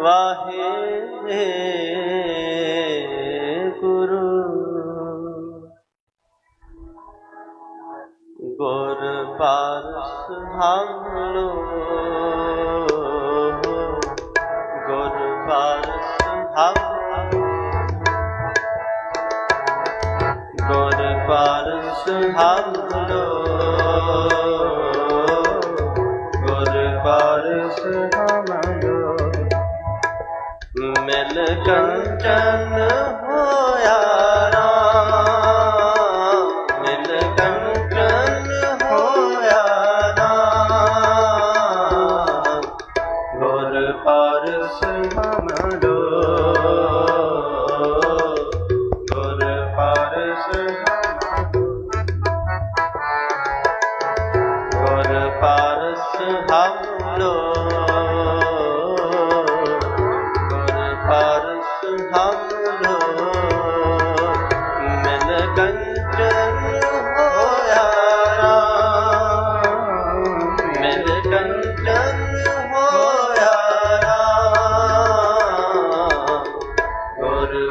ਵਾਹਿਗੁਰੂ। ਗੁਰ ਪਾਰਸ ਹਮ ਲੋ ਗੁਰ ਪਾਰਸ ਹਮ ਗੁਰ ਪਾਰਸ ਹਮ ਲੋ ਕੰਚਨ ਹੋਇਆ ਰਾਮ ਮਿਲ ਕੰਚਨ ਹੋਇਆ ਰਾਮ ਗੁਰ ਪਾਰਸ ਹਮਰੋ ਗੁਰ ਪਾਰਸ ਗੁਰ ਪਾਰਸ ਹਮਰੋ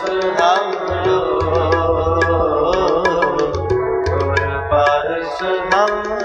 ਸੁਹਾਵਣਾ ਹੋਰ ਪਰ ਸੁਹਾਵਣਾ